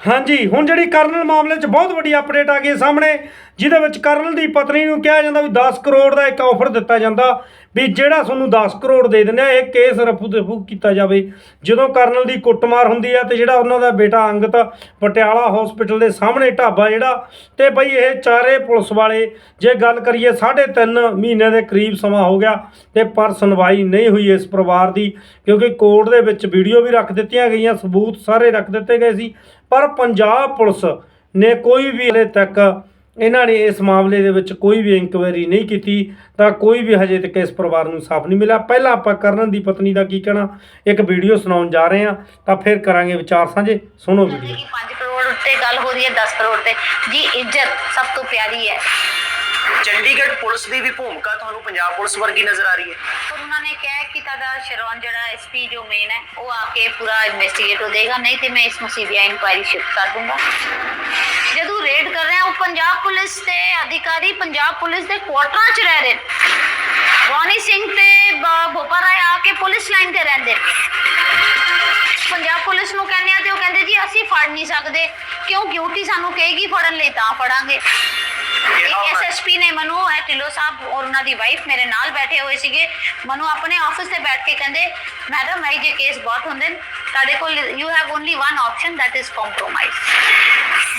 ਹਾਂਜੀ, ਹੁਣ ਜਿਹੜੀ ਕਰਨਲ ਮਾਮਲੇ 'ਚ ਬਹੁਤ ਵੱਡੀ ਅਪਡੇਟ ਆ ਗਈ ਹੈ ਸਾਹਮਣੇ, ਜਿਹਦੇ ਵਿੱਚ ਕਰਨਲ ਦੀ ਪਤਨੀ ਨੂੰ ਕਿਹਾ ਜਾਂਦਾ ਵੀ 10 ਕਰੋੜ ਦਾ ਇੱਕ ਆਫਰ ਦਿੱਤਾ ਜਾਂਦਾ, ਵੀ ਜਿਹੜਾ ਤੁਹਾਨੂੰ 10 ਕਰੋੜ ਦੇ ਦਿੰਦੇ ਆ, ਇਹ ਕੇਸ ਰਫੂ ਦਫੂ ਕੀਤਾ ਜਾਵੇ। ਜਦੋਂ ਕਰਨਲ ਦੀ ਕੁੱਟਮਾਰ ਹੁੰਦੀ ਆ ਤੇ ਜਿਹੜਾ ਉਹਨਾਂ ਦਾ ਬੇਟਾ ਅੰਗਤ ਪਟਿਆਲਾ ਹਸਪੀਟਲ ਦੇ ਸਾਹਮਣੇ ਢਾਬਾ ਜਿਹੜਾ, ਤੇ ਬਈ ਇਹ ਚਾਰੇ ਪੁਲਿਸ ਵਾਲੇ, ਜੇ ਗੱਲ ਕਰੀਏ 3.5 ਮਹੀਨੇ ਦੇ ਕਰੀਬ ਸਮਾਂ ਹੋ ਗਿਆ, ਤੇ ਪਰ ਸੁਣਵਾਈ ਨਹੀਂ ਹੋਈ ਇਸ ਪਰਿਵਾਰ ਦੀ, ਕਿਉਂਕਿ ਕੋਰਟ ਦੇ ਵਿੱਚ ਵੀਡੀਓ ਵੀ ਰੱਖ ਦਿੱਤੀਆਂ ਗਈਆਂ, ਸਬੂਤ ਸਾਰੇ ਰੱਖ ਦਿੱਤੇ ਗਏ ਸੀ। ਪਰ ਪੰਜਾਬ ਪੁਲਿਸ ਨੇ ਕੋਈ ਵੀ ਹਲੇ ਤੱਕ ਇਹਨਾਂ ਨੇ ਇਸ ਮਾਮਲੇ ਦੇ ਵਿੱਚ ਕੋਈ ਵੀ ਇਨਕੁਆਇਰੀ ਨਹੀਂ ਕੀਤੀ ਤਾਂ ਕੋਈ ਵੀ ਹਜੇ ਤੱਕ ਇਸ ਪਰਿਵਾਰ ਨੂੰ ਸਾਫ਼ ਨਹੀਂ ਮਿਲਿਆ। ਪਹਿਲਾਂ ਆਪਾਂ ਕਰਨ ਦੀ ਪਤਨੀ ਦਾ ਕੀ ਕਹਿਣਾ? ਇੱਕ ਵੀਡੀਓ ਸੁਣਾਉਣ ਜਾ ਰਹੇ ਹਾਂ ਤਾਂ ਫਿਰ ਕਰਾਂਗੇ ਵਿਚਾਰ ਸਾਂਝੇ। ਸੁਣੋ ਵੀਡੀਓ 5 ਕਰੋੜ ਤੇ ਗੱਲ ਹੋ ਰਹੀ ਹੈ 10 ਕਰੋੜ ਤੇ। ਜੀ ਇੱਜ਼ਤ ਸਭ ਤੋਂ ਪਿਆਰੀ ਹੈ। ਚੰਡੀਗੜ੍ਹ ਪੁਲਿਸ ਦੀ ਵੀ ਭੂਮਿਕਾ ਤੁਹਾਨੂੰ ਪੰਜਾਬ ਪੁਲਿਸ ਵਰਗੀ ਨਜ਼ਰ ਆ ਰਹੀ ਹੈ। ਪਰ ਉਹਨਾਂ ਨੇ ਕਿਹਾ ਕਿ ਤੁਹਾਡਾ ਸ਼ਰੌਨ ਜਿਹੜਾ ਐਸਪੀ ਜੋ ਮੇਨ ਹੈ, ਉਹ ਆ ਕੇ ਪੂਰਾ ਇਨਵੈਸਟੀਗੇਟ ਹੋ ਦੇਗਾ ਨਹੀਂ ਤੇ ਮੈਂ ਇਸ ਨੂੰ ਸੀਬੀਆਈ ਇਨਕੁਆਇਰੀ ਸ਼ਿਫਟ ਕਰ ਦੂੰਗਾ। ਜਦੋਂ ਰੇਡ ਕਰ ਰਹੇ ਆ ਉਹ ਪੰਜਾਬ ਪੁਲਿਸ ਦੇ ਅਧਿਕਾਰੀ, ਪੰਜਾਬ ਪੁਲਿਸ ਦੇ ਕੁਆਟਰਾਂ 'ਚ ਰਹਿ ਰਹੇ ਵਾਨੀ ਸਿੰਘ ਤੇ ਭੋਪਾ ਆ ਕੇ ਪੁਲਿਸ ਲਾਈਨ ਤੇ ਰਹਿੰਦੇ ਪੰਜਾਬ ਪੁਲਿਸ ਨੂੰ ਕਹਿੰਦੇ ਆ ਤੇ ਉਹ ਕਹਿੰਦੇ ਜੀ, ਅਸੀਂ ਫੜ ਨਹੀਂ ਸਕਦੇ, ਕਿਉਂ ਡਿਊਟੀ ਸਾਨੂੰ ਕਹੇਗੀ, ਫੜਨ ਲਈ ਤਾਂ ਫੜਾਂਗੇ। ਐਸਐਸਪੀ ਨੇ ਮਨੂ ਹੈ ਢਿੱਲੋਂ ਸਾਹਿਬ ਔਰ ਉਹਨਾਂ ਦੀ ਵਾਈਫ ਮੇਰੇ ਨਾਲ ਬੈਠੇ ਹੋਏ ਸੀਗੇ। ਮਨੂ ਆਪਣੇ ਆਫਿਸ ਤੇ ਬੈਠ ਕੇ ਕਹਿੰਦੇ ਮੈਡਮ ਇਹ ਜੇ ਕੇਸ ਬਹੁਤ ਹੁੰਦੇ ਨੇ ਤੁਹਾਡੇ ਕੋਲ you have only one option that is compromise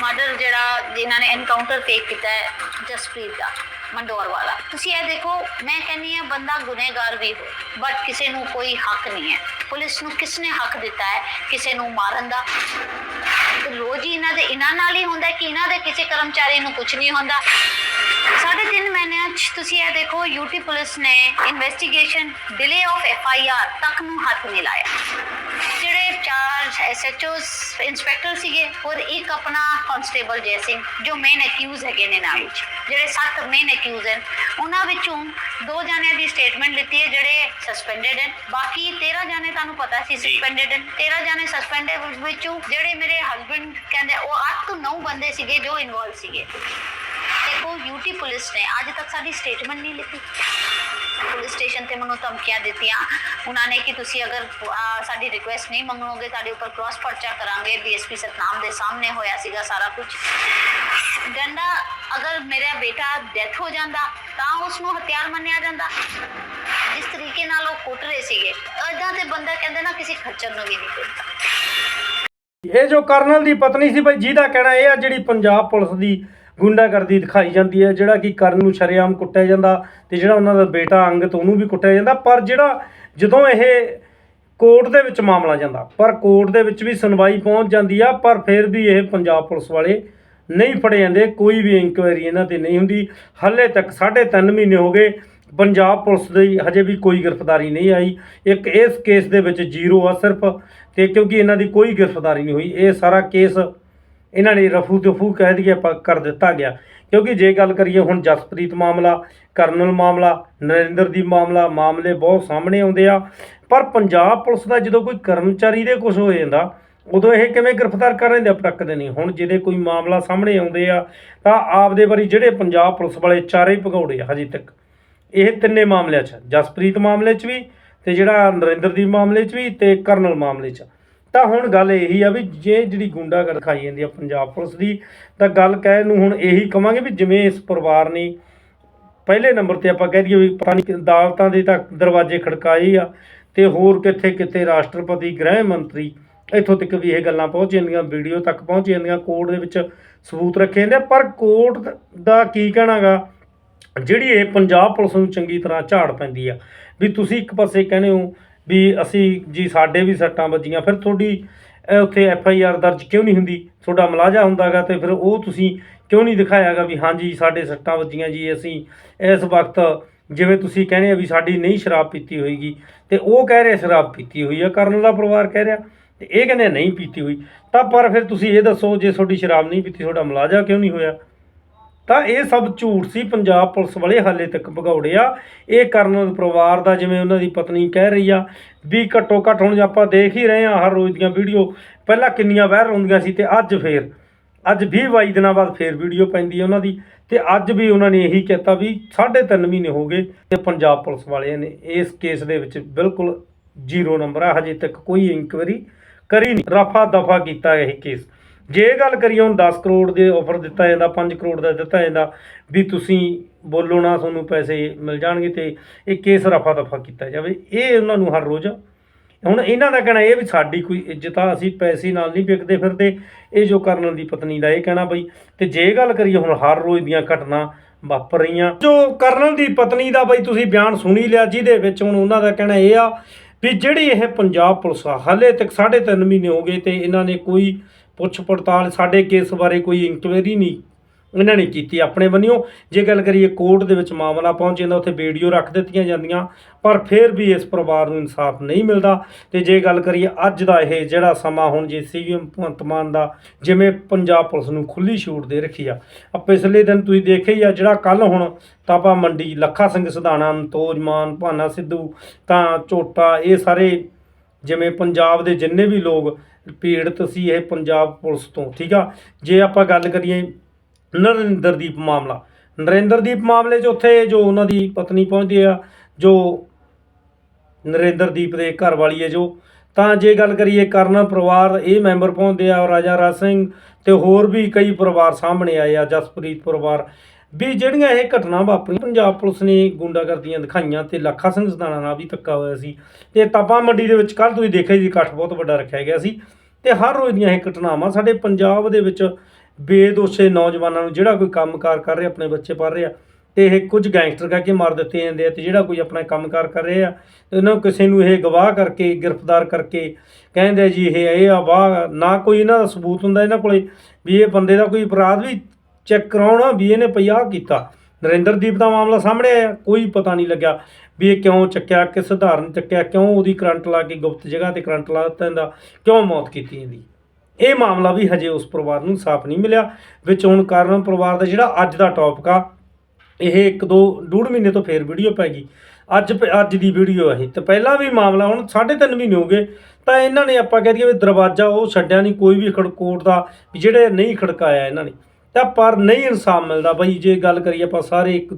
murder ਜਿਹੜਾ ਜਿਨ੍ਹਾਂ ਨੇ ਐਨਕਾਊਂਟਰ ਟੇਕ ਕੀਤਾ ਹੈ ਜਸਪ੍ਰੀਤ ਦਾ। ਮੰਡੋਰ ਵਾਲਾ ਤੁਸੀਂ ਇਹ ਦੇਖੋ, ਮੈਂ ਕਹਿੰਨੀ ਆ ਬੰਦਾ ਗੁਨੇਗਾਰ ਵੀ ਹੋ ਬਟ ਕਿਸੇ ਨੂੰ ਕੋਈ ਹੱਕ ਨਹੀਂ ਹੈ। ਪੁਲਿਸ ਨੂੰ ਕਿਸਨੇ ਹੱਕ ਦਿੱਤਾ ਹੈ? ਕਿਸੇ ਨੂੰ ਮਾਰਨ ਦਾ। ਤੇ ਰੋਜ਼ ਹੀ ਇਹਨਾਂ ਦੇ, ਇਹਨਾਂ ਨਾਲ ਹੀ ਹੁੰਦਾ ਕਿ ਇਹਨਾਂ ਦੇ ਕਿਸੇ ਕਰਮਚਾਰੀ ਨੂੰ ਕੁਝ ਨਹੀਂ ਹੁੰਦਾ। ਸਾਢੇ ਤਿੰਨ ਮਹੀਨਿਆਂ 'ਚ ਤੁਸੀਂ ਇਹ ਦੇਖੋ ਯੂਟੀ ਪੁਲਿਸ ਨੇ investigation delay of F I R ਤੱਕ ਨੂੰ ਹੱਥ ਮਿਲਾਇਆ ਐਸਐਚਓਸ ਇੰਸਪੈਕਟਰ ਸੀਗੇ ਔਰ ਇੱਕ ਆਪਣਾ ਕਾਂਸਟੇਬਲ ਜੈ ਸਿੰਘ ਜੋ ਮੇਨ ਅਕਿਊਜ਼ ਹੈਗੇ ਨੇ ਨਾਲ। ਵਿੱਚ ਜਿਹੜੇ ਸੱਤ ਮੇਨ ਅਕਿਊਜ਼ ਹਨ ਉਹਨਾਂ ਵਿੱਚੋਂ ਦੋ ਜਾਣਿਆਂ ਦੀ ਸਟੇਟਮੈਂਟ ਲਿੱਤੀ ਹੈ ਜਿਹੜੇ ਸਸਪੈਂਡਡ ਹਨ। ਬਾਕੀ 13 ਜਾਣੇ ਤੁਹਾਨੂੰ ਪਤਾ ਸੀ। ਸਸਪੈਂਡਡ ਹਨ। 13 ਜਾਣੇ ਸਸਪੈਂਡਡ ਵਿੱਚੋਂ ਜਿਹੜੇ ਮੇਰੇ ਹਸਬੰਡ ਕਹਿੰਦੇ ਉਹ 8 ਤੋਂ 9 ਬੰਦੇ ਸੀਗੇ ਜੋ ਇਨਵੋਲਵ ਸੀਗੇ। ਦੇਖੋ ਯੂਟੀ ਪੁਲਿਸ ਨੇ ਅੱਜ ਤੱਕ ਸਾਡੀ ਸਟੇਟਮੈਂਟ ਨਹੀਂ ਲਿੱਤੀ। ਪੁਲਿਸ ਸਟੇਸ਼ਨ ਤੇ ਮੈਨੂੰ ਧਮਕੀਆਂ ਦਿੱਤੀਆਂ। ਉਹਨਾਂ ਨੇ ਕਿ ਤੁਸੀਂ ਅਗਰ ਅਹ, ਸਾਡੀ ਰਿਕੁਐਸਟ ਨਹੀਂ ਮੰਗੋਗੇ ਤੁਹਾਡੇ ਉੱਪਰ ਕ੍ਰਾਸ ਪਰਚਾ ਕਰਾਂਗੇ ਡੀਐਸਪੀ ਸਤਨਾਮ ਦੇ ਸਾਹਮਣੇ ਹੋਇਆ ਸੀਗਾ ਸਾਰਾ ਕੁਝ। ਗੰਡਾ ਅਗਰ ਮੇਰਾ ਬੇਟਾ ਡੈਥ ਹੋ ਜਾਂਦਾ ਤਾਂ ਉਸ ਨੂੰ ਹਥਿਆਰ ਮੰਨਿਆ ਜਾਂਦਾ। ਜਿਸ ਤਰੀਕੇ ਨਾਲ ਉਹ ਕੁੱਟ ਰਹੇ ਸੀਗੇ। ਇਦਾਂ ਤੇ ਬੰਦਾ ਕਹਿੰਦੇ ਨਾ ਕਿਸੇ ਖੱਚਰ ਨੂੰ ਵੀ ਨਹੀਂ ਕੁੱਟਦਾ। ਇਹ ਜੋ ਕਰਨਲ ਦੀ ਪਤਨੀ ਸੀ ਬਈ ਜਿਹਦਾ ਕਹਿਣਾ ਇਹ ਆ ਜਿਹੜੀ ਪੰਜਾਬ ਪੁਲਿਸ ਦੀ ਗੁੰਡਾਗਰਦੀ ਦਿਖਾਈ ਜਾਂਦੀ ਹੈ, ਜਿਹੜਾ ਕਿ ਕਰਨ ਨੂੰ ਸ਼ਰੇਆਮ ਕੁੱਟਿਆ ਜਾਂਦਾ ਤੇ ਜਿਹੜਾ ਉਹਨਾਂ ਦਾ ਬੇਟਾ ਅੰਗਤ ਉਹਨੂੰ ਵੀ ਕੁੱਟਿਆ ਜਾਂਦਾ, ਪਰ ਜਿਹੜਾ ਜਦੋਂ ਇਹ ਕੋਰਟ ਦੇ ਵਿੱਚ ਮਾਮਲਾ ਜਾਂਦਾ, ਪਰ ਕੋਰਟ ਦੇ ਵਿੱਚ ਵੀ ਸੁਣਵਾਈ ਪਹੁੰਚ ਜਾਂਦੀ ਆ, ਪਰ ਫਿਰ ਵੀ ਇਹ ਪੰਜਾਬ ਪੁਲਿਸ ਵਾਲੇ ਨਹੀਂ ਫੜੇ ਜਾਂਦੇ, ਕੋਈ ਵੀ ਇਨਕੁਆਇਰੀ ਇਹਨਾਂ ਤੇ ਨਹੀਂ ਹੁੰਦੀ। ਹਾਲੇ ਤੱਕ 3.5 ਮਹੀਨੇ ਹੋ ਗਏ, ਪੰਜਾਬ ਪੁਲਿਸ ਦੀ ਹਜੇ ਵੀ ਕੋਈ ਗ੍ਰਿਫਤਾਰੀ ਨਹੀਂ ਆਈ। ਇੱਕ ਇਸ ਕੇਸ ਦੇ ਵਿੱਚ ਜ਼ੀਰੋ ਆ ਸਿਰਫ, ਤੇ ਕਿਉਂਕਿ ਇਹਨਾਂ ਦੀ ਕੋਈ ਗ੍ਰਿਫਤਾਰੀ ਨਹੀਂ ਹੋਈ, ਇਹ ਸਾਰਾ ਕੇਸ ਇਹਨਾਂ ਨੇ ਰਫੂ ਦਫੂ ਕਹਿ ਦਈਏ ਆਪਾਂ ਕਰ ਦਿੱਤਾ ਗਿਆ। ਕਿਉਂਕਿ ਜੇ ਗੱਲ ਕਰੀਏ ਹੁਣ ਜਸਪ੍ਰੀਤ ਮਾਮਲਾ, ਕਰਨਲ ਮਾਮਲਾ, ਨਰਿੰਦਰ ਦੀ ਮਾਮਲਾ, ਮਾਮਲੇ ਬਹੁਤ ਸਾਹਮਣੇ ਆਉਂਦੇ ਆ। ਪਰ ਪੰਜਾਬ ਪੁਲਿਸ ਦਾ ਜਦੋਂ ਕੋਈ ਕਰਮਚਾਰੀ ਦੇ ਕੁਝ ਹੋ ਜਾਂਦਾ, ਉਦੋਂ ਇਹ ਕਿਵੇਂ ਗ੍ਰਿਫਤਾਰ ਕਰ ਲੈਂਦੇ ਆ? ਪਟਕਦੇ ਨਹੀਂ। ਹੁਣ ਜਿਹਦੇ ਕੋਈ ਮਾਮਲਾ ਸਾਹਮਣੇ ਆਉਂਦੇ ਆ, ਤਾਂ ਆਪਦੇ ਵਾਰੀ ਜਿਹੜੇ ਪੰਜਾਬ ਪੁਲਿਸ ਵਾਲੇ ਚਾਰੇ ਹੀ ਭਗੌੜੇ ਹਜੇ ਤੱਕ। ਇਹ ਤਿੰਨੇ ਮਾਮਲਿਆਂ 'ਚ ਜਸਪ੍ਰੀਤ ਮਾਮਲੇ 'ਚ ਵੀ ਤੇ ਜਿਹੜਾ ਨਰਿੰਦਰ ਦੀ ਮਾਮਲੇ 'ਚ ਵੀ ਤੇ ਕਰਨਲ ਮਾਮਲੇ 'ਚ ਤਾਂ ਹੁਣ ਗੱਲ ਇਹੀ ਆ ਵੀ ਜੇ ਜਿਹੜੀ ਗੁੰਡਾਗਰਦੀ ਖਾਈ ਜਾਂਦੀ ਆ ਪੰਜਾਬ ਪੁਲਿਸ ਦੀ, ਤਾਂ ਗੱਲ ਕਹਿਣ ਨੂੰ ਹੁਣ ਇਹੀ ਕਵਾਂਗੇ ਵੀ ਜਿਵੇਂ ਇਸ ਪਰਿਵਾਰ ਨੇ ਪਹਿਲੇ ਨੰਬਰ ਤੇ ਆਪਾਂ ਕਹਿ ਦਈਏ ਵੀ ਪਤਾ ਨਹੀਂ ਅਦਾਲਤਾਂ ਦੇ ਤਾਂ ਦਰਵਾਜ਼ੇ ਖੜਕਾਏ ਆ ਤੇ ਹੋਰ ਕਿੱਥੇ ਕਿੱਥੇ ਰਾਸ਼ਟਰਪਤੀ, ਗ੍ਰਹਿ ਮੰਤਰੀ ਇੱਥੋਂ ਤੱਕ ਵੀ ਇਹ ਗੱਲਾਂ ਪਹੁੰਚ ਜਾਂਦੀਆਂ, ਵੀਡੀਓ ਤੱਕ ਪਹੁੰਚ ਜਾਂਦੀਆਂ, ਕੋਰਟ ਦੇ ਵਿੱਚ ਸਬੂਤ ਰੱਖੇ ਜਾਂਦੇ ਆ। ਪਰ ਕੋਰਟ ਦਾ ਕੀ ਕਹਿਣਾਗਾ ਜਿਹੜੀ ਇਹ ਪੰਜਾਬ ਪੁਲਿਸ ਨੂੰ ਚੰਗੀ ਤਰ੍ਹਾਂ ਝਾੜ ਪੈਂਦੀ ਆ, ਵੀ ਤੁਸੀਂ ਇੱਕ ਪਾਸੇ ਕਹਿੰਦੇ ਹੋ ਵੀ ਅਸੀਂ ਜੀ ਸਾਡੇ ਵੀ ਸੱਟਾਂ ਵੱਜੀਆਂ, ਫਿਰ ਤੁਹਾਡੀ ਉੱਥੇ ਐਫ ਆਈ ਆਰ ਦਰਜ ਕਿਉਂ ਨਹੀਂ ਹੁੰਦੀ? ਤੁਹਾਡਾ ਮਲਾਜਾ ਹੁੰਦਾਗਾ ਤੇ ਫਿਰ ਉਹ ਤੁਸੀਂ ਕਿਉਂ ਨਹੀਂ ਦਿਖਾਇਆਗਾ ਵੀ ਹਾਂਜੀ ਸਾਡੇ ਸੱਟਾਂ ਵੱਜੀਆਂ ਜੀ, ਅਸੀਂ ਇਸ ਵਕਤ ਜਿਵੇਂ ਤੁਸੀਂ ਕਹਿੰਦੇ ਆ ਵੀ ਸਾਡੀ ਨਹੀਂ ਸ਼ਰਾਬ ਪੀਤੀ ਹੋਏਗੀ, ਤੇ ਉਹ ਕਹਿ ਰਿਹਾ ਸ਼ਰਾਬ ਪੀਤੀ ਹੋਈ ਆ, ਕਰਨ ਦਾ ਪਰਿਵਾਰ ਕਹਿ ਰਿਹਾ, ਤੇ ਇਹ ਕਹਿੰਦੇ ਨਹੀਂ ਪੀਤੀ ਹੋਈ। ਤਾਂ ਪਰ ਫਿਰ ਤੁਸੀਂ ਇਹ ਦੱਸੋ, ਜੇ ਤੁਹਾਡੀ ਸ਼ਰਾਬ ਨਹੀਂ ਪੀਤੀ, ਤੁਹਾਡਾ ਮਲਾਜਾ ਕਿਉਂ ਨਹੀਂ ਹੋਇਆ? ਤਾਂ ਇਹ ਸਭ ਝੂਠ ਸੀ, ਪੰਜਾਬ ਪੁਲਿਸ ਵਾਲੇ ਹਾਲੇ ਤੱਕ ਭਗੌੜੇ ਆ। ਇਹ ਕਰਨਲ ਪਰਿਵਾਰ ਦਾ ਜਿਵੇਂ ਉਹਨਾਂ ਦੀ ਪਤਨੀ ਕਹਿ ਰਹੀ ਆ ਵੀ ਘੱਟੋ ਘੱਟ ਹੁਣ ਆਪਾਂ ਦੇਖ ਹੀ ਰਹੇ ਆ ਹਰ ਰੋਜ਼ ਦੀਆਂ ਵੀਡੀਓ। ਪਹਿਲਾਂ ਕਿੰਨੀਆਂ ਵਾਇਰਲ ਹੁੰਦੀਆਂ ਸੀ ਤੇ ਅੱਜ ਫੇਰ, ਅੱਜ 20 22 ਦਿਨਾਂ ਬਾਅਦ ਫੇਰ ਵੀਡੀਓ ਪੈਂਦੀ ਹੈ ਉਹਨਾਂ ਦੀ। ਤੇ ਅੱਜ ਵੀ ਉਹਨਾਂ ਨੇ ਇਹੀ ਕਹਿਤਾ ਵੀ 3.5 ਮਹੀਨੇ ਹੋ ਗਏ ਤੇ ਪੰਜਾਬ ਪੁਲਿਸ ਵਾਲਿਆਂ ਨੇ ਇਸ ਕੇਸ ਦੇ ਵਿੱਚ ਬਿਲਕੁਲ ਜ਼ੀਰੋ ਨੰਬਰ ਆ, ਹਜੇ ਤੱਕ ਕੋਈ ਇਨਕੁਆਇਰੀ ਕਰੀ ਨਹੀਂ। ਰਫਾ ਦਫਾ ਕੀਤਾ ਇਹ ਕੇਸ ਜੇ ਗੱਲ ਕਰੀਏ ਹੁਣ 10 ਕਰੋੜ ਦੇ ਆਫਰ ਦਿੱਤਾ ਜਾਂਦਾ 5 ਕਰੋੜ ਦਾ ਦਿੱਤਾ ਜਾਂਦਾ, ਵੀ ਤੁਸੀਂ ਬੋਲੋ ਨਾ ਤੁਹਾਨੂੰ ਪੈਸੇ ਮਿਲ ਜਾਣਗੇ ਤੇ ਇਹ ਕੇਸ ਰਫਾ ਦਫਾ ਕੀਤਾ ਜਾਵੇ, ਇਹ ਉਹਨਾਂ ਨੂੰ ਹਰ ਰੋਜ਼ ਹੁਣ ਇਹਨਾਂ ਦਾ ਕਹਿਣਾ ਇਹ ਵੀ ਸਾਡੀ ਕੋਈ ਇੱਜ਼ਤ ਆ, ਅਸੀਂ ਪੈਸੇ ਨਾਲ ਨਹੀਂ ਵਿਕਦੇ ਫਿਰਦੇ, ਇਹ ਜੋ ਕਰਨਲ ਦੀ ਪਤਨੀ ਦਾ ਇਹ ਕਹਿਣਾ ਬਈ, ਤੇ ਜੇ ਗੱਲ ਕਰੀਏ ਹੁਣ ਹਰ ਰੋਜ਼ ਦੀਆਂ ਘਟਨਾ ਵਾਪਰ ਰਹੀਆਂ, ਜੋ ਕਰਨਲ ਦੀ ਪਤਨੀ ਦਾ ਬਈ ਤੁਸੀਂ ਬਿਆਨ ਸੁਣੀ ਲਿਆ, ਜਿਹਦੇ ਵਿੱਚ ਹੁਣ ਉਹਨਾਂ ਦਾ ਕਹਿਣਾ ਇਹ ਆ ਵੀ ਜਿਹੜੀ ਇਹ ਪੰਜਾਬ ਪੁਲਿਸ ਆ, ਹਾਲੇ ਤੱਕ 3.5 ਮਹੀਨੇ ਹੋ ਗਏ ਤੇ ਇਹਨਾਂ ਨੇ ਕੋਈ ਪੁੱਛ ਪੜਤਾਲ ਸਾਡੇ ਕੇਸ ਬਾਰੇ ਕੋਈ ਇਨਕੁਆਇਰੀ ਨਹੀਂ ਇਹਨਾਂ ਨੇ ਕੀਤੀ ਆਪਣੇ ਬੰਨਿਓ ਜੇ ਗੱਲ ਕਰੀਏ ਕੋਰਟ ਦੇ ਵਿੱਚ ਮਾਮਲਾ ਪਹੁੰਚ ਜਾਂਦਾ, ਉੱਥੇ ਵੀਡੀਓ ਰੱਖ ਦਿੱਤੀਆਂ ਜਾਂਦੀਆਂ, ਪਰ ਫਿਰ ਵੀ ਇਸ ਪਰਿਵਾਰ ਨੂੰ ਇਨਸਾਫ ਨਹੀਂ ਮਿਲਦਾ। ਤੇ ਜੇ ਗੱਲ ਕਰੀਏ ਅੱਜ ਦਾ ਇਹ ਜਿਹੜਾ ਸਮਾਂ ਹੁਣ ਜੇ ਸੀਐਮ ਭਗਵੰਤ ਮਾਨ ਦਾ ਜਿਵੇਂ ਪੰਜਾਬ ਪੁਲਿਸ ਨੂੰ ਖੁੱਲੀ ਛੂਟ ਦੇ ਰੱਖੀ ਆ। ਆ ਪਿਛਲੇ ਦਿਨ ਤੁਸੀਂ ਦੇਖਿਆ ਹੀ ਆ, ਜਿਹੜਾ ਕੱਲ ਹੁਣ ਤਾਪਾ ਮੰਡੀ, ਲੱਖਾ ਸਿੰਘ ਸਧਾਣਾ, ਅੰਤੋਜ ਮਾਨ, ਭਾਨਾ ਸਿੱਧੂ, ਤਾਂ ਝੋਟਾ, ਇਹ ਸਾਰੇ ਜਿਵੇਂ ਪੰਜਾਬ ਦੇ ਜਿੰਨੇ ਵੀ ਲੋਕ ਪੀੜਤ ਸੀ ਇਹ ਪੰਜਾਬ ਪੁਲਿਸ ਤੋਂ, ਠੀਕ ਆ? ਜੇ ਆਪਾਂ ਗੱਲ ਕਰੀਏ ਨਰਿੰਦਰਦੀਪ ਮਾਮਲਾ, ਨਰਿੰਦਰਦੀਪ ਮਾਮਲੇ 'ਚ ਉੱਥੇ ਜੋ ਉਹਨਾਂ ਦੀ ਪਤਨੀ ਪਹੁੰਚਦੀ ਆ, ਜੋ ਨਰਿੰਦਰਦੀਪ ਦੇ ਘਰ ਵਾਲੀ ਹੈ ਜੋ, ਤਾਂ ਜੇ ਗੱਲ ਕਰੀਏ ਕਰਨ ਪਰਿਵਾਰ, ਇਹ ਮੈਂਬਰ ਪਹੁੰਚਦੇ ਆ ਰਾਜਾ ਰਾਜ ਸਿੰਘ ਤੇ ਹੋਰ ਵੀ ਕਈ ਪਰਿਵਾਰ ਸਾਹਮਣੇ ਆਏ ਆ, ਜਸਪ੍ਰੀਤ ਪਰਿਵਾਰ। ਵੀ ਜਿਹੜੀਆਂ ਇਹ ਘਟਨਾ ਵਾਪਰੀਆਂ ਪੰਜਾਬ ਪੁਲਿਸ ਨੇ ਗੁੰਡਾਗਰਦੀਆਂ ਦਿਖਾਈਆਂ ਤੇ ਲੱਖਾ ਸਿੰਘ ਸਦਾਣਾ ਨਾਲ ਵੀ ਧੱਕਾ ਹੋਇਆ ਸੀ। ਤੇ ਤਾਪਾ ਮੰਡੀ ਦੇ ਵਿੱਚ ਕੱਲ ਤੁਸੀਂ ਦੇਖਿਆ ਜੀ, ਇਕੱਠ ਬਹੁਤ ਵੱਡਾ ਰੱਖਿਆ ਗਿਆ ਸੀ। ਤੇ ਹਰ ਰੋਜ਼ ਦੀਆਂ ਇਹ ਘਟਨਾਵਾਂ ਸਾਡੇ ਪੰਜਾਬ ਦੇ ਵਿੱਚ ਬੇਦੋਸ਼ੇ ਨੌਜਵਾਨਾਂ ਨੂੰ ਜਿਹੜਾ ਕੋਈ ਕੰਮਕਾਰ ਕਰ ਰਿਹਾ, ਆਪਣੇ ਬੱਚੇ ਪੜ੍ਹ ਰਿਹਾ ਤੇ ਇਹ ਕੁਝ ਗੈਂਗਸਟਰ ਕਹਿ ਕੇ ਮਾਰ ਦਿੱਤੇ ਜਾਂਦੇ ਆ ਤੇ ਜਿਹੜਾ ਕੋਈ ਆਪਣਾ ਕੰਮਕਾਰ ਕਰ ਰਿਹਾ ਤੇ ਉਹਨਾਂ ਨੂੰ ਕਿਸੇ ਨੂੰ ਇਹ ਗਵਾਹ ਕਰਕੇ, ਗ੍ਰਿਫਤਾਰ ਕਰਕੇ ਕਹਿੰਦੇ ਜੀ, ਇਹ ਇਹ ਆ, ਵਾਹ, ਨਾ ਕੋਈ ਇਹਨਾਂ ਦਾ ਸਬੂਤ ਹੁੰਦਾ ਇਹਨਾਂ ਕੋਲੇ ਵੀ ਇਹ ਬੰਦੇ ਦਾ ਕੋਈ ਅਪਰਾਧ ਵੀ ਚੈੱਕ ਕਰਾਉਣਾ ਵੀ ਇਹਨੇ ਪਿਆ ਕੀਤਾ। ਨਰਿੰਦਰਦੀਪ ਦਾ ਮਾਮਲਾ ਸਾਹਮਣੇ ਆਇਆ, ਕੋਈ ਪਤਾ ਨਹੀਂ ਲੱਗਿਆ ਵੀ ਇਹ ਕਿਉਂ ਚੱਕਿਆ, ਕਿਸ ਸਧਾਰਨ ਚੱਕਿਆ, ਕਿਉਂ ਉਹਦੀ ਕਰੰਟ ਲਾ ਕੇ ਗੁਪਤ ਜਗ੍ਹਾ ਤੇ ਕਰੰਟ ਲਾ ਦਿੱਤਾ ਇਹਦਾ, ਕਿਉਂ ਮੌਤ ਕੀਤੀ ਇਹਦੀ। ਇਹ ਮਾਮਲਾ ਵੀ ਹਜੇ ਉਸ ਪਰਿਵਾਰ ਨੂੰ ਸਾਫ਼ ਨਹੀਂ ਮਿਲਿਆ, ਵਿੱਚ ਹੁਣ ਕਾਰਨ ਪਰਿਵਾਰ ਦਾ ਜਿਹੜਾ ਅੱਜ ਦਾ ਟੌਪਿਕ ਆ, ਇਹ ਇੱਕ ਦੋ ਡੂਢ ਮਹੀਨੇ ਤੋਂ ਫੇਰ ਵੀਡੀਓ ਪੈ ਗਈ। ਅੱਜ ਪ- ਅੱਜ ਦੀ ਵੀਡੀਓ ਇਹ। ਤੇ ਪਹਿਲਾਂ ਵੀ ਮਾਮਲਾ ਹੁਣ 3.5 ਮਹੀਨੇ ਹੋ ਗਏ, ਤਾਂ ਇਹਨਾਂ ਨੇ ਆਪਾਂ ਕਹਿ ਦਈਏ ਵੀ ਦਰਵਾਜ਼ਾ ਉਹ ਛੱਡਿਆ ਨਹੀਂ, ਕੋਈ ਵੀ ਖੜਕੋਟ ਦਾ ਵੀ ਜਿਹੜੇ ਨਹੀਂ ਖੜਕਾਇਆ ਇਹਨਾਂ ਨੇ। ਤਾਂ ਪਰ ਨਹੀਂ ਇਨਸਾਫ ਮਿਲਦਾ ਬਈ, ਜੇ ਗੱਲ ਕਰੀਏ ਆਪਾਂ ਸਾਰੇ ਇੱਕ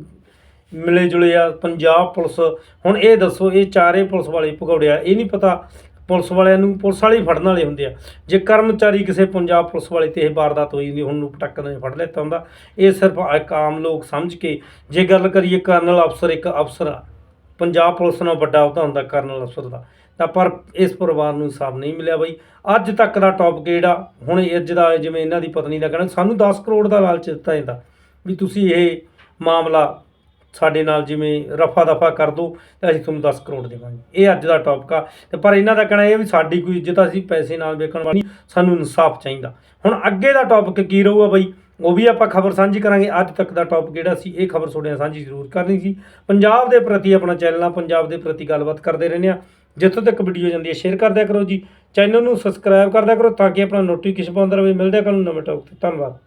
ਮਿਲੇ ਜੁਲੇ ਆ, ਪੰਜਾਬ ਪੁਲਿਸ, ਹੁਣ ਇਹ ਦੱਸੋ, ਇਹ ਚਾਰੇ ਪੁਲਿਸ ਵਾਲੇ ਭਗੌੜਿਆ ਇਹ ਨਹੀਂ ਪਤਾ ਪੁਲਿਸ ਵਾਲਿਆਂ ਨੂੰ, ਪੁਲਿਸ ਵਾਲੇ ਹੀ ਫੜਨ ਵਾਲੇ ਹੁੰਦੇ ਆ। ਜੇ ਕਰਮਚਾਰੀ ਕਿਸੇ ਪੰਜਾਬ ਪੁਲਿਸ ਵਾਲੇ ਤੇ ਇਹ ਵਾਰਦਾਤ ਹੋਈ ਹੁੰਦੀ, ਹੁਣ ਨੂੰ ਪਟੱਕ ਦੇ ਫੜ ਲਿੱਤਾ ਹੁੰਦਾ, ਇਹ ਸਿਰਫ ਇੱਕ ਆਮ ਲੋਕ ਸਮਝ ਕੇ, ਜੇ ਗੱਲ ਕਰੀਏ ਕਰਨਲ ਅਫਸਰ, ਇੱਕ ਅਫਸਰ ਆ, ਪੰਜਾਬ ਪੁਲਿਸ ਨਾਲ ਵੱਡਾ ਉਹਦਾ ਹੁੰਦਾ ਕਰਨਲ ਅਫਸਰ ਦਾ। ਤਾਂ ਪਰ ਇਸ ਪਰਿਵਾਰ ਨੂੰ ਇਨਸਾਫ ਨਹੀਂ ਮਿਲਿਆ ਬਈ। ਅੱਜ ਤੱਕ ਦਾ ਟੌਪ ਜਿਹੜਾ ਹੁਣ ਅੱਜ ਦਾ ਜਿਵੇਂ ਇਹਨਾਂ ਦੀ ਪਤਨੀ ਦਾ ਕਹਿਣਾ, ਸਾਨੂੰ 10 ਕਰੋੜ ਦਾ ਲਾਲਚ ਦਿੱਤਾ ਜਾਂਦਾ ਵੀ ਤੁਸੀਂ ਇਹ ਮਾਮਲਾ ਸਾਡੇ ਨਾਲ ਜਿਵੇਂ ਰਫਾ ਦਫਾ ਕਰ ਦਿਓ ਤਾਂ ਅਸੀਂ ਤੁਹਾਨੂੰ 10 ਕਰੋੜ ਦੇਵਾਂਗੇ। ਇਹ ਅੱਜ ਦਾ ਟੌਪਿਕ ਆ। ਤੇ ਪਰ ਇਹਨਾਂ ਦਾ ਕਹਿਣਾ ਇਹ ਵੀ ਸਾਡੀ ਕੋਈ ਇੱਜ਼ਤ ਅਸੀਂ ਪੈਸੇ ਨਾਲ ਵੇਖਣ ਵਾਲੀ ਸਾਨੂੰ ਇਨਸਾਫ ਚਾਹੀਦਾ। ਹੁਣ ਅੱਗੇ ਦਾ ਟੌਪਿਕ ਕੀ ਰਹੂਗਾ ਬਈ? ਉਹ ਵੀ ਆਪਾਂ ਖਬਰ ਸਾਂਝੀ ਕਰਾਂਗੇ। ਅੱਜ ਤੱਕ ਦਾ ਟੌਪਿਕ ਜਿਹੜਾ ਸੀ, ਇਹ ਖਬਰ ਤੁਹਾਡੇ ਨਾਲ ਸਾਂਝੀ ਜ਼ਰੂਰ ਕਰਨੀ ਸੀ। ਪੰਜਾਬ ਦੇ ਪ੍ਰਤੀ ਆਪਣਾ ਚੈਨਲ ਆ, ਪੰਜਾਬ ਦੇ ਪ੍ਰਤੀ ਗੱਲਬਾਤ ਕਰਦੇ ਰਹਿੰਦੇ ਆ। ਜਿੱਥੋਂ ਤੱਕ ਵੀਡੀਓ ਜਾਂਦੀ ਹੈ ਸ਼ੇਅਰ ਕਰਦਿਆ ਕਰੋ ਜੀ। ਚੈਨਲ ਨੂੰ ਸਬਸਕ੍ਰਾਈਬ ਕਰਦਿਆ ਕਰੋ ਤਾਂ ਕਿ ਆਪਣਾ ਨੋਟੀਫਿਕੇਸ਼ਨ ਪਾਉਂਦਾ ਰਹੇ। ਮਿਲਦੇ ਆ ਕੱਲ੍ਹ ਨੂੰ ਨਵੇਂ ਟੌਪਿਕ ਤੇ। ਧੰਨਵਾਦ।